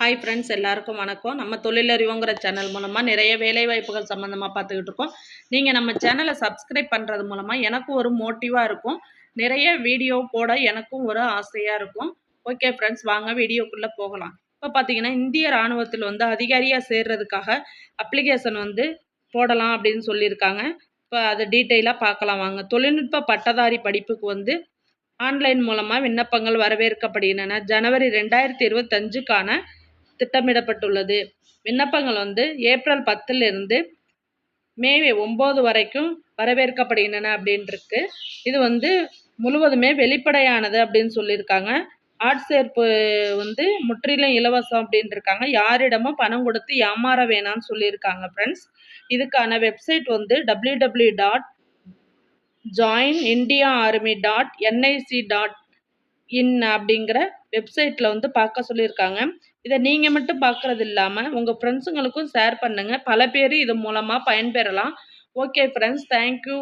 Hi friends எல்லாருக்கும் வணக்கம். நம்ம தொழிலறிவுங்கிற சேனல் மூலமாக நிறைய வேலைவாய்ப்புகள் சம்மந்தமாக பார்த்துக்கிட்டு இருக்கோம். நீங்கள் நம்ம சேனலை சப்ஸ்கிரைப் பண்ணுறது மூலமாக எனக்கும் ஒரு மோட்டிவாக இருக்கும். நிறைய வீடியோ போட எனக்கும் ஒரு ஆசையாக இருக்கும். ஓகே ஃப்ரெண்ட்ஸ் வாங்க வீடியோக்குள்ளே போகலாம். இப்போ பார்த்தீங்கன்னா இந்திய இராணுவத்தில் வந்து அதிகாரியாக சேர்றதுக்காக அப்ளிகேஷன் வந்து போடலாம் அப்படின்னு சொல்லியிருக்காங்க. இப்போ அதை டீட்டெயிலாக பார்க்கலாம் வாங்க. தொழில்நுட்ப பட்டதாரி படிப்புக்கு வந்து ஆன்லைன் மூலமாக விண்ணப்பங்கள் வரவேற்கப்படுகின்றன. ஜனவரி ரெண்டாயிரத்தி இருபத்தஞ்சுக்கான திட்டமிடப்பட்டுள்ளது. விண்ணப்பங்கள் வந்து ஏப்ரல் பத்துலேருந்து மே ஒம்பது வரைக்கும் வரவேற்கப்படுகின்றன அப்படின்ட்டுருக்கு இது வந்து முழுவதுமே வெளிப்படையானது அப்படின்னு சொல்லியிருக்காங்க. ஆட்சேர்ப்பு வந்து முற்றிலும் இலவசம் அப்படின்ட்டு இருக்காங்க யாரிடமும் பணம் கொடுத்து ஏமாற வேணாம்னு சொல்லியிருக்காங்க ஃப்ரெண்ட்ஸ் இதுக்கான வெப்சைட் வந்து W W dot join India army dot NIC dot in அப்படிங்கிற வெப்சைட்டில் வந்து பார்க்க சொல்லியிருக்காங்க. இதை நீங்கள் மட்டும் பார்க்குறது இல்லாமல் உங்கள் ஃப்ரெண்ட்ஸுங்களுக்கும் ஷேர் பண்ணுங்கள் பல பேர் இது மூலமாக பயன்பெறலாம். Okay friends thank you